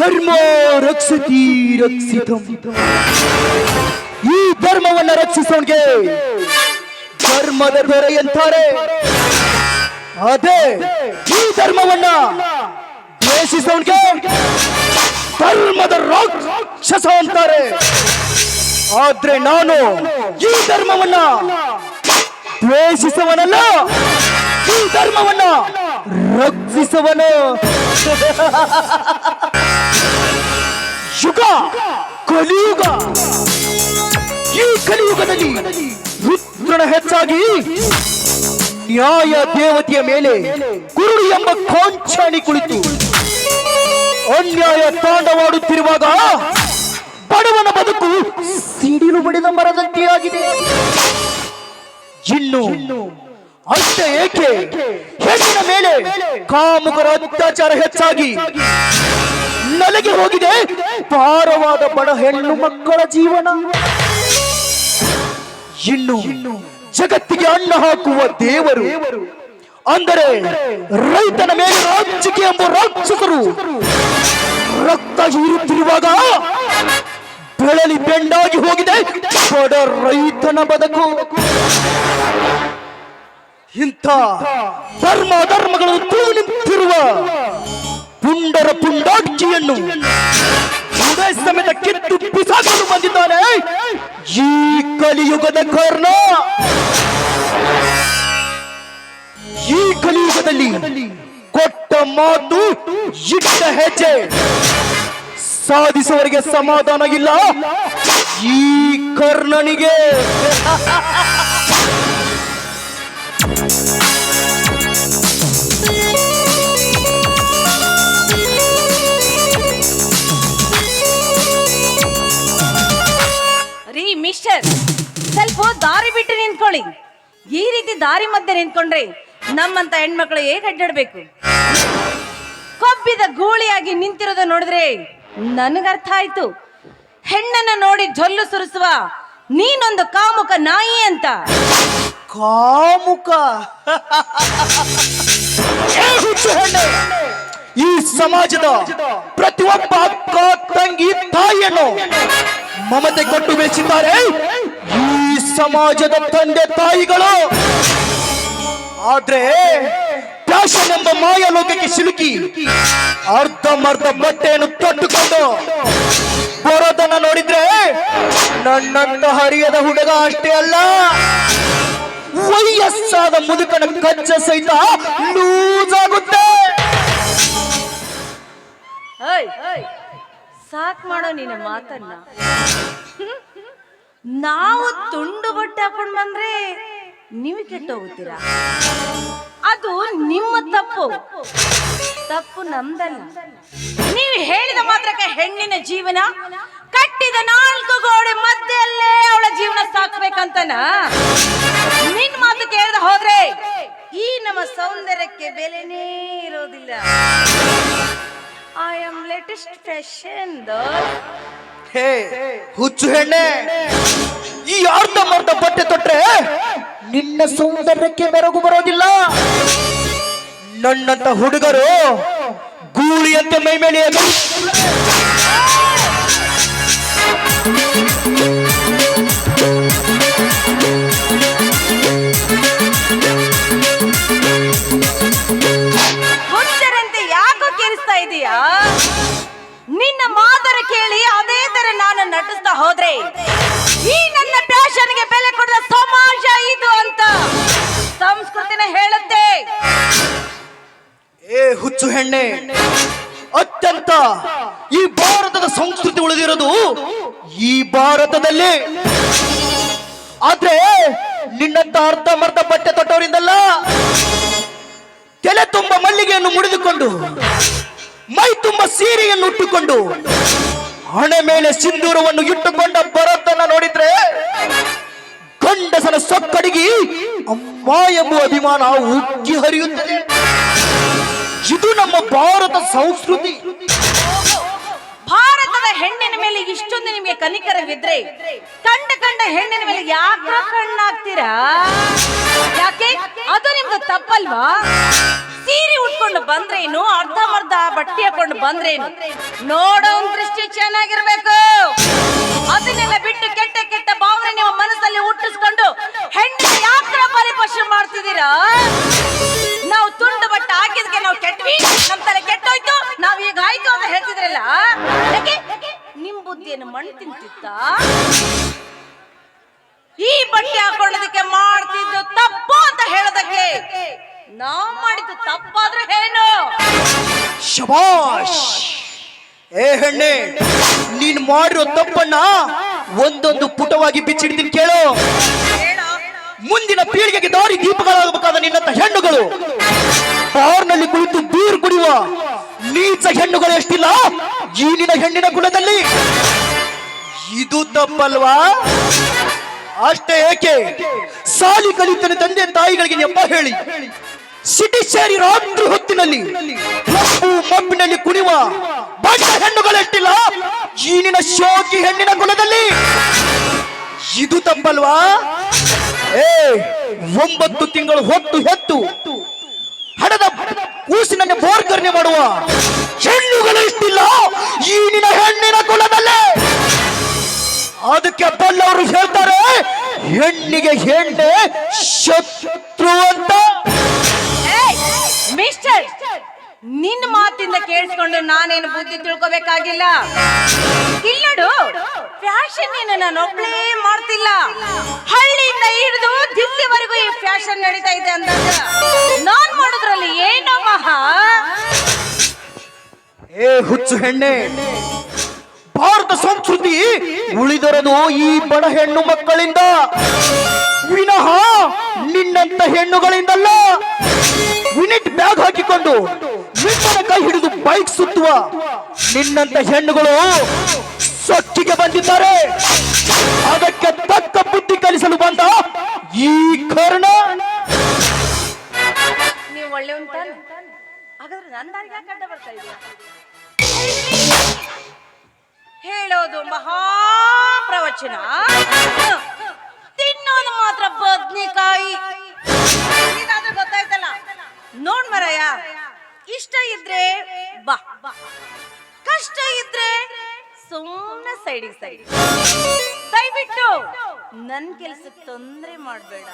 ಧರ್ಮ ರಕ್ಷತಿ ರಕ್ಷಿತ. ಈ ಧರ್ಮವನ್ನ ರಕ್ಷಿಸೋಣಗೆ ಧರ್ಮದ ದೊರೆ ಎಂತಾರೆ ಅದೇ ಈ ಧರ್ಮವನ್ನ ದ್ವೇಷಿಸೋಣಗೆ ಧರ್ಮದ ರಾಕ್ಷಸ ಅಂತಾರೆ. ಆದ್ರೆ ನಾನು ಈ ಧರ್ಮವನ್ನ ದ್ವೇಷಿಸುವನಲ್ಲ. ಈ ಧರ್ಮವನ್ನ ರಕ್ಷಿಸುವನು. ಯುಗ, ಕಲಿಯುಗ. ಈ ಕಲಿಯುಗದಲ್ಲಿ ರುದ್ರನ ಹೆಚ್ಚಾಗಿ ನ್ಯಾಯ ದೇವತೆಯ ಮೇಲೆ ಕುರುಡು ಎಂಬ ಕಾಂಚಾಣಿ ಕುಳಿತು. ಅನ್ಯಾಯ ತಾಂಡವಾಡುತ್ತಿರುವಾಗ ಬಡವನ ಬದುಕು ಸಿಡಿಲು ಬಡಿದ ಮರದಂತೆಯಾಗಿದೆ. ಇನ್ನು ಅಷ್ಟೇ ಏಕೆ? ಹೆಣ್ಣಿನ ಮೇಲೆ ಕಾಮುಕರ ಅತ್ಯಾಚಾರ ಹೆಚ್ಚಾಗಿ ನಲಗೆ ಹೋಗಿದೆ. ಭಾರವಾದ ಬಡ ಹೆಣ್ಣು ಮಕ್ಕಳ ಜೀವನ. ಇನ್ನು ಜಗತ್ತಿಗೆ ಅನ್ನ ಹಾಕುವ ದೇವರು ಅಂದರೆ ರೈತನ ಮೇಲೆ ರಾಜ್ಯಕ್ಕೆ ಎಂಬ ರಾಕ್ಷಸರು. ರಕ್ತ ಹೀರುತ್ತಿರುವಾಗ ಬೆಳಲಿ ಬೆಂಡಾಗಿ ಹೋಗಿದೆ ಬಡ ರೈತನ ಬದುಕು. ಇಂಥ ಧರ್ಮ ಧರ್ಮಗಳು ತೂ ನಿಂತಿರುವ ಪುಂಡರ ಪುಂಡಾಕ್ಷಿಯನ್ನು ಸಮೇತ ಕಿತ್ತು ಬಿಸಾಕಲು ಬಂದಿದ್ದಾನೆ. ಈ ಕಲಿಯುಗದ ಕರ್ಣ. ಈ ಕಲಿಯುಗದಲ್ಲಿ ಕೊಟ್ಟ ಮಾತು ಇಟ್ಟ ಹೆಜ್ಜೆ ಸಾಧಿಸುವವರಿಗೆ ಸಮಾಧಾನ ಇಲ್ಲ. ಈ ಕರ್ಣನಿಗೆ ರೀ, ಮಿಸ್ಟರ್, ಸ್ವಲ್ಪ ದಾರಿ ಬಿಟ್ಟು ನಿಂತ್ಕೊಳ್ಳಿ. ಈ ರೀತಿ ದಾರಿ ಮಧ್ಯೆ ನಿಂತ್ಕೊಂಡ್ರೆ ನಮ್ಮಂತ ಹೆಣ್ಮಕ್ಳು ಹೇಗೆ ಅಡ್ಡಾಡ್ಬೇಕು? ಕೊಬ್ಬಿದ ಗೂಳಿಯಾಗಿ ನಿಂತಿರೋದು ನೋಡಿದ್ರೆ ನನಗರ್ಥ ಆಯ್ತು. ಹೆಣ್ಣನ್ನ ನೋಡಿ ಜೊಲ್ಲು ಸುರಿಸುವ ನೀನೊಂದು ಕಾಮುಕ ನಾಯಿ ಅಂತ. ಕಾಮುಕ. ಈ ಸಮಾಜದ ಪ್ರತಿಯೊಬ್ಬ ಅಕ್ಕ ತಂಗಿ ತಾಯಿಯನ್ನು ಮಮತೆ ಕೊಟ್ಟು ಬೆಳೆಸಿದ್ದಾರೆ. ಈ ಸಮಾಜದ ತಂದೆ ತಾಯಿಗಳು. ಆದ್ರೆ ಫ್ಯಾಷನ್ ಎಂಬ ಮಾಯ ಲೋಕಕ್ಕೆ ಸಿಲುಕಿ ಅರ್ಧ ಮರ್ಧ ಬಟ್ಟೆಯನ್ನು ತೊಟ್ಟುಕೊಂಡು ಬರೋದನ್ನ ನೋಡಿದ್ರೆ ನನ್ನಂತ ಹರಿಯದ ಹುಡುಗ ಅಷ್ಟೇ ಅಲ್ಲ. ವಯಸ್ಸಾದ ಮುದುಕನ ಕಚ್ಚ ಸಹಿತ ಲೂಸ್ ಆಗುತ್ತೆ ಸಾಕ್ ಮಾಡೋ ನಿನ್ನ ಮಾತನ್ನ. ನಾವು ತುಂಡು ಬಟ್ಟೆ ಹಾಕೊಂಡ್ ಬಂದ್ರೆ ನೀವು ಕೆಟ್ಟೋಗುತ್ತೀರಾ? ಅದು ನಿಮ್ಮ ತಪ್ಪು. ತಪ್ಪು ನಮ್ದಲ್ಲ ನೀವು ಹೇಳಿದ ಮಾತ್ರಕ್ಕೆ ಹೆಣ್ಣಿನ ಜೀವನ ಕಟ್ಟಿದ ನಾಲ್ಕು ಗೋಡೆ ಮಧ್ಯೆಯಲ್ಲೇ ಅವಳ ಜೀವನ ಸಾಕ್ಬೇಕಂತನ. ನಿನ್ ಮಾತು ಕೇಳದ ಹೋದ್ರೆ ಈ ನಮ್ಮ ಸೌಂದರ್ಯಕ್ಕೆ ಬೆಲೆನೇ ಇರೋದಿಲ್ಲ. ಐ ಆಮ್ ಲೇಟೆಸ್ಟ್ ಫ್ಯಾಷನ್ ಹೇ ಹುಚ್ಚು ಹೆಣ್ಣೆ ಈ ಅರ್ಧಮರ್ಧ ಬಟ್ಟೆ ತೊಟ್ರೆ ನಿನ್ನ ಸೌಂದರ್ಯಕ್ಕೆ ಮೆರಗು ಬರೋದಿಲ್ಲ. ನನ್ನಂತ ಹುಡುಗರು ಗೂಳಿಯಂತೆ ಮೈ ಮೇಲೆ ಹುಚ್ಚರಂತೆ ಯಾಕೋ ಕೇಳಿಸ್ತಾ ಇದೀಯಾ? ನಿನ್ನ ಮಾತರ ಕೇಳಿ ಅದೇ ತರ ನಾನು ನಟಿಸ್ತಾ ಹೋದ್ರೆ. ಈ ಹುಚ್ಚು ಹೆಣ್ಣೆ. ಅತ್ಯಂತ ಈ ಭಾರತದ ಸಂಸ್ಕೃತಿ ಉಳಿದಿರೋದು ಈ ಭಾರತದಲ್ಲಿ. ಆದ್ರೆ ನಿನ್ನಂತ ಅರ್ಧಮರ್ಧ ಬಟ್ಟೆ ತೊಟ್ಟವರಿಂದಲ್ಲ ತಲೆ ತುಂಬ ಮಲ್ಲಿಗೆಯನ್ನು ಮುಡಿದುಕೊಂಡು, ಮೈ ತುಂಬ ಸೀರೆಯನ್ನು ಉಟ್ಟುಕೊಂಡು, ಹಣೆ ಮೇಲೆ ಸಿಂಧೂರವನ್ನು ಇಟ್ಟುಕೊಂಡ ಭರತನ ನೋಡಿದ್ರೆ ಗಂಡಸನ ಸೊಕ್ಕಡಿಗಿ ಅಮ್ಮ ಎಂಬುವ ಅಭಿಮಾನ ಉಕ್ಕಿ ಹರಿಯುತ್ತದೆ. ಭಾರತ ಸಂಸ್ಕೃತಿ. ಭಾರತದ ಹೆಣ್ಣಿನ ಮೇಲೆ ಇಷ್ಟೊಂದು ನಿಮಗೆ ಕನಿಕರವಿದ್ರೆ ಕಂಡ ಕಂಡ ಹೆಣ್ಣಿನ ಮೇಲೆ ಯಾಕೆ ಕಣ್ಣಾಗ್ತೀರಾ? ಯಾಕೆ? ಅದು ನಿಮ್ದು ತಪ್ಪಲ್ವಾ? ಸೀರೆ ಉಟ್ಕೊಂಡು ಬಂದ್ರೇನು? ಅರ್ಧಮರ್ಧ ಬಟ್ಟೆ ಹಾಕೊಂಡು ಬಂದ್ರೇನು? ನೋಡೋ ದೃಷ್ಟಿ ಚೆನ್ನಾಗಿರ್ಬೇಕು. ಅದನ್ನೆಲ್ಲ ಬಿಟ್ಟು ಕೆಟ್ಟ ಕೆಟ್ಟ ಭಾವನೆ ನಿಮ್ಮ ಮನಸ್ಸಲ್ಲಿ ಹುಟ್ಟಿಸ್ಕೊಂಡು ಹೆಣ್ಣಿನ ಯಾಕೆ ಪರಿಪೋಷಣೆ ಮಾಡ್ತಿದ್ದೀರಾ? ನಾವು ತುಂಡು ಬಟ್ಟೆ ಹಾಕಿದ್ಕೆ ನಾವು ಕೆಟ್ವಿ ಬುದ್ಧಿಯನ್ನು ಮಣ್ಣು ತಿಂತಿತ್ತ? ಈ ಬಟ್ಟೆ ಹಾಕೊಳ್ಳೋದಕ್ಕೆ ಮಾಡ್ತಿದ್ದು ತಪ್ಪು ಅಂತ ಹೇಳೋದಕ್ಕೆ ನಾವ್ ಮಾಡಿದ್ದು ತಪ್ಪಾದ್ರೆ ಏನು? ಶಬಾಷ್! ಏ ಹೆಣ್ಣೆ ನೀನ್ ಮಾಡಿರೋ ತಪ್ಪನ್ನ ಒಂದೊಂದು ಪುಟವಾಗಿ ಬಿಚ್ಚಿಡ್ತೀನಿ ಕೇಳು. ಮುಂದಿನ ಪೀಳಿಗೆಗೆ ದಾರಿ ದೀಪಗಳಾಗಬೇಕಾದ ನಿನ್ನಂತ ಹೆಣ್ಣುಗಳು. ಬಾರ್ನಲ್ಲಿ ಕುಳಿತು ಬೀರ್ ಕುಡಿಯುವ ನೀಚ ಹೆಣ್ಣುಗಳು ಎಷ್ಟಿಲ್ಲ? ಈ ನಿನ್ನ ಹೆಣ್ಣಿನ ಕುಲದಲ್ಲಿ ಇದು ತಪ್ಪಲ್ವಾ? ಅಷ್ಟೇ ಏಕೆ? ಸಾಲಿ ಕಲಿತನ ತಂದೆ ತಾಯಿಗಳಿಗೆ ಎಂಬ ಹೇಳಿ. ಸಿಟಿ ಸೇರಿ ರಾತ್ರಿ ಹೊತ್ತಿನಲ್ಲಿ ಮಬ್ಬು ಮಬ್ಬಿನಲ್ಲಿ ಕುಣಿವ ಬಡ ಹೆಣ್ಣುಗಳಷ್ಟಿಲ್ಲ ಜೀನಿನ ಶೋಕಿ ಹೆಣ್ಣಿನ ಕುಲದಲ್ಲಿ ಇದು ತಪ್ಪಲ್ವಾ? ಏ, ಒಂಬತ್ತು ತಿಂಗಳು ಹೊತ್ತು ಹೆತ್ತು ಹಡದ ಕೂಸಿನಲ್ಲಿ ಬೋರ್ಕರ್ಣೆ ಮಾಡುವ ಹೆಣ್ಣುಗಳು ಇಷ್ಟಿಲ್ಲ ಈ ನಿನ್ನ ಹೆಣ್ಣಿನ ಕುಲದಲ್ಲೇ? ಅದಕ್ಕೆ ಬಲ್ಲವರು ಹೇಳ್ತಾರೆ ಹೆಣ್ಣಿಗೆ ಹೆಣ್ಣೆ ಶತ್ರು ಅಂತ. ಮಿಸ್ಟರ್ ನಿನ್ನ ಮಾತಿಂದ ಕೇಳಿಸ್ಕೊಂಡು ನಾನೇನು ಬುದ್ಧಿ ತಿಳ್ಕೊಬೇಕಾಗಿಲ್ಲ? ಇಲ್ಲಡು ಫ್ಯಾಷನ್ ಏನು ನಾನು ಒಬ್ಳೇ ಮಾಡ್ತಿಲ್ಲ. ಹಳ್ಳಿಯಿಂದ ಹಿಡಿದು ದಿಲ್ಲಿವರೆಗೂ ಈ ಫ್ಯಾಷನ್ ನಡೀತಾ ಇದೆ ಅಂದಾಗ ನಾನ್ ಮಾಡೋದ್ರಲ್ಲಿ ಏನೋ ಮಹಾ. ಏ ಹುಚ್ಚು ಹೆಣ್ಣೆ ಭಾರತ ಸಂಸ್ಕೃತಿ ಉಳಿದರದು ಈ ಬಡ ಹೆಣ್ಣು ಮಕ್ಕಳಿಂದ. ವಿನಃ ನಿನ್ನಂತ ಹೆಣ್ಣುಗಳಿಂದಲ್ಲ. ಮಿನಿಟ್ ಬ್ಯಾಗ್ ಹಾಕಿಕೊಂಡು ನಿನ್ನ ಕೈ ಹಿಡಿದು ಬೈಕ್ ಸುತ್ತುವ ನಿನ್ನಂತ ಹೆಣ್ಣುಗಳು ಸ್ವಚ್ಛಿಗೆ ಬಂದಿದ್ದಾರೆ. ಅದಕ್ಕೆ ತಕ್ಕ ಬುದ್ಧಿ ಕಲಿಸಲು ಬಂದ ಈ ಕಾರಣ. ಒಳ್ಳೆ ಉಂಟು ಹಾಗಾದ್ರೆ ನನ್ನ ಬರ್ತಾ ಇದೆಯಾ? ಹೇಳೋದು ಮಹಾ ಪ್ರವಚನ ತಿನ್ನೋದು ಮಾತ್ರ ಬದ್ನಿಕಾಯಿ. ಗೊತ್ತಾಯ್ತಲ್ಲ? ನೋಡ್ ಮರಯ್ಯ, ಇಷ್ಟ ಇದ್ರೆ ಬಾ. ಕಷ್ಟ ಇದ್ರೆ ಸುಮ್ಮನೆ ಸೈಡಿಗೆ ಸೈಡ್ ದಯವಿಟ್ಟು ನನ್ ಕೆಲ್ಸಕ್ಕೆ ತೊಂದ್ರೆ ಮಾಡ್ಬೇಡ.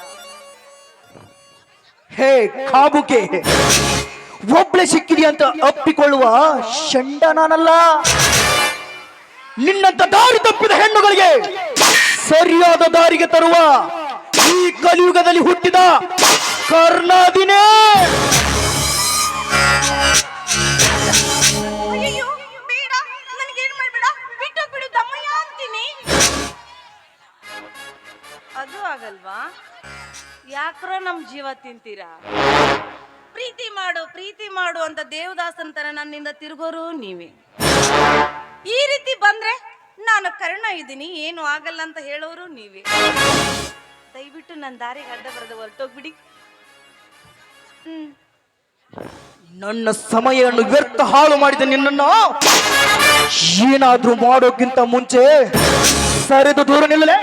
ಹೇ ಕಾಬುಕೆ ಒಬ್ಳೆ ಸಿಕ್ಕಿದೆಯಂತ ಅಪ್ಪಿಕೊಳ್ಳುವ ಷಂಡ ನಾನಲ್ಲ. ನಿನ್ನಂತ ದಾರಿ ತಪ್ಪಿದ ಹೆಣ್ಣುಗಳಿಗೆ ಸರಿಯಾದ ದಾರಿಗೆ ತರುವ ಈ ಕಲಿಯುಗದಲ್ಲಿ ಹುಟ್ಟಿದ ಅಂತೀನಿ. ಅದು ಆಗಲ್ವಾ? ಯಾಕ್ರೋ ನಮ್ ಜೀವ ತಿಂತೀರಾ? ಪ್ರೀತಿ ಮಾಡು ಪ್ರೀತಿ ಮಾಡು ಅಂತ ದೇವದಾಸನ್ ತರ ನನ್ನಿಂದ ತಿರುಗೋರು ನೀವೇ. ಈ ರೀತಿ ಬಂದ್ರೆ ನಾನು ಕರ್ಣ ಇದ್ದೀನಿ ಏನು ಆಗಲ್ಲ ಅಂತ ಹೇಳೋರು ನೀವೇ. ದಯವಿಟ್ಟು ನನ್ನ ದಾರಿಗೆ ಅಡ್ಡ ಬರೆದ ಹೊರಟೋಗ್ಬಿಡಿ. ನನ್ನ ಸಮಯವನ್ನು ವ್ಯರ್ಥ ಹಾಳು ಮಾಡಿದ ನಿನ್ನನ್ನು ಏನಾದ್ರೂ ಮಾಡೋಕ್ಕಿಂತ ಮುಂಚೆ ಸರಿದು ದೂರ ನಿಲ್ಲಲೆ.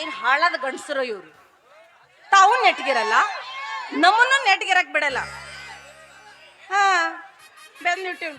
ಏನ್ ಹಾಳಾದ ಗಂಡಸರೋ ಇವ್ರು? ತಾವು ನೆಟ್ಗಿರಲ್ಲ ನಮ್ಮನ್ನು ನೆಟ್ಗಿರಕ್ ಬಿಡಲ್ಲ. ಹಾ ಬೆನ್ನಿಟ್ಟು